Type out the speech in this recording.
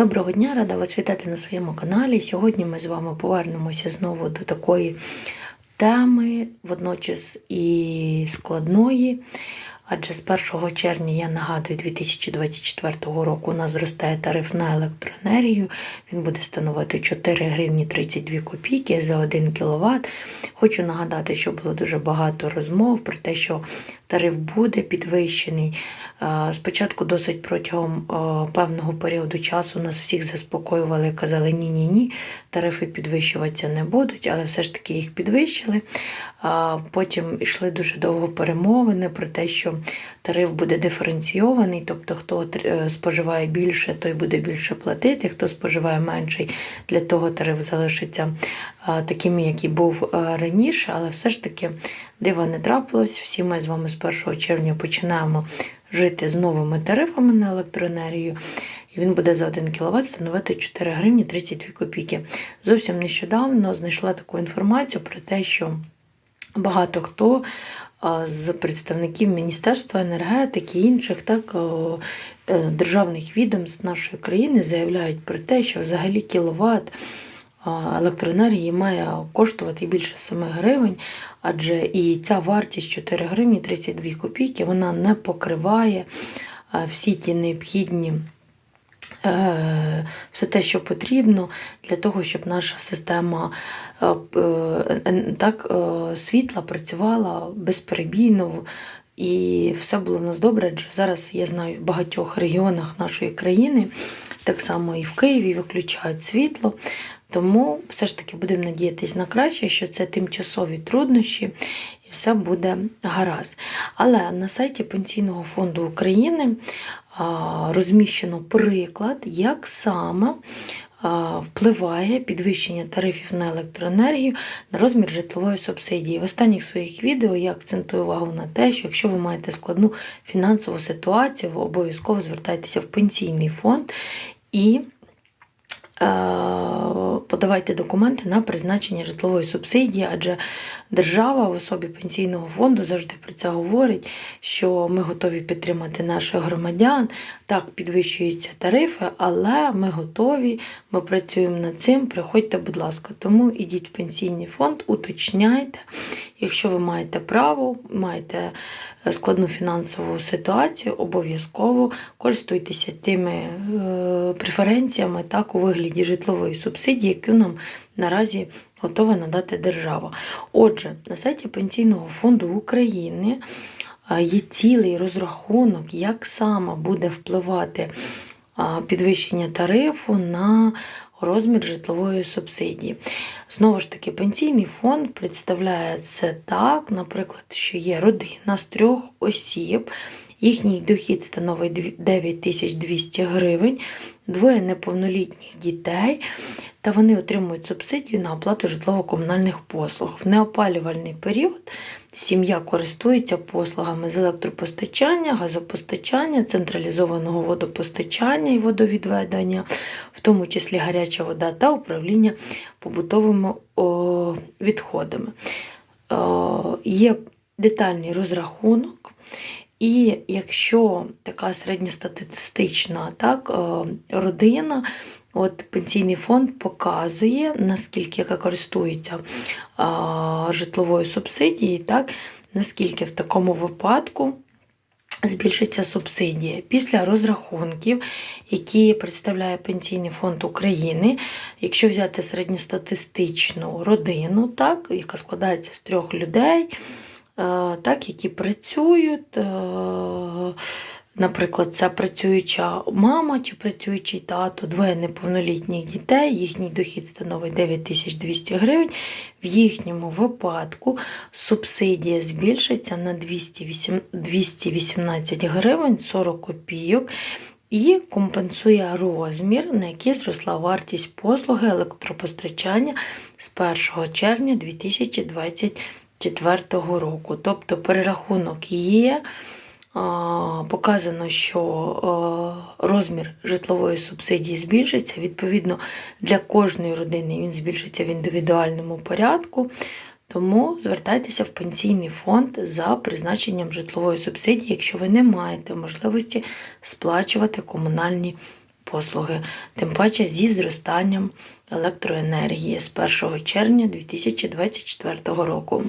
Доброго дня, рада вас вітати на своєму каналі. Сьогодні ми з вами повернемося знову до такої теми, водночас і складної. Адже з 1 червня, я нагадую, 2024 року у нас зростає тариф на електроенергію. Він буде становити 4 гривні 32 копійки за 1 кВт. Хочу нагадати, що було дуже багато розмов про те, що тариф буде підвищений. Е, Спочатку досить протягом е, певного періоду часу нас всіх заспокоювали казали ні-ні ні, тарифи підвищуватися не будуть, але все ж таки їх підвищили. Потім йшли дуже довго перемовини про те, що тариф буде диференційований, тобто хто е, споживає більше, той буде більше платити, хто споживає менший, для того тариф залишиться таким, який був раніше, але все ж таки дива не трапилось. Всі ми з вами з 1 червня починаємо жити з новими тарифами на електроенергію. І він буде за 1 кВт становити 4 гривні 32 копійки. Зовсім нещодавно знайшла таку інформацію про те, що багато хто з представників Міністерства енергетики і інших так, е, державних відомств нашої країни заявляють про те, що взагалі кіловат електроенергії має коштувати більше 7 гривень, адже і ця вартість 4 гривні 32 копійки вона не покриває всі ті необхідні. Е, Все те, що потрібно для того, щоб наша система е, е, так, світла працювала безперебійно і все було в нас добре. Адже зараз я знаю в багатьох регіонах нашої країни, так само і в Києві виключають світло. Тому все ж таки будемо надіятися на краще, що це тимчасові труднощі і все буде гаразд. Але на сайті Пенсійного фонду України розміщено приклад, як саме впливає підвищення тарифів на електроенергію на розмір житлової субсидії. В останніх своїх відео я акцентую увагу на те, що якщо ви маєте складну фінансову ситуацію, ви обов'язково звертайтеся в пенсійний фонд і подавайте документи на призначення житлової субсидії, адже держава в особі пенсійного фонду завжди про це говорить, що ми готові підтримати наших громадян. Так, підвищуються тарифи, але ми готові, ми працюємо над цим. Приходьте, будь ласка, тому ідіть в пенсійний фонд, уточняйте, якщо ви маєте право, маєте складну фінансову ситуацію, обов'язково користуйтеся тими е, преференціями так, у вигляді житлової субсидії, яку нам наразі готова надати держава. Отже, на сайті Пенсійного фонду України е, є цілий розрахунок, як саме буде впливати е, підвищення тарифу на розмір житлової субсидії. Знову ж таки, пенсійний фонд представляє це так, наприклад, що є родина з трьох осіб, їхній дохід становить 9200 гривень, двоє неповнолітніх дітей, та вони отримують субсидію на оплату житлово-комунальних послуг. В неопалювальний період сім'я користується послугами з електропостачання, газопостачання, централізованого водопостачання і водовідведення, в тому числі гаряча вода та управління побутовими відходами. О, є детальний розрахунок. І якщо така середньостатистична так, родина, от пенсійний фонд показує, наскільки яка користується житловою субсидією, так, наскільки в такому випадку збільшиться субсидія. Після розрахунків, які представляє Пенсійний фонд України, якщо взяти середньостатистичну родину, так, яка складається з трьох людей, так, які працюють. Наприклад, це працююча мама чи працюючий тато, двоє неповнолітніх дітей, їхній дохід становить 9200 гривень. В їхньому випадку субсидія збільшиться на 218 гривень 40 копійок і компенсує розмір, на який зросла вартість послуги електропостачання з 1 червня 2024 року. Тобто перерахунок є. Показано, що розмір житлової субсидії збільшиться. Відповідно, для кожної родини він збільшиться в індивідуальному порядку. Тому звертайтеся в пенсійний фонд за призначенням житлової субсидії, якщо ви не маєте можливості сплачувати комунальні послуги, тим паче зі зростанням електроенергії з 1 червня 2024 року.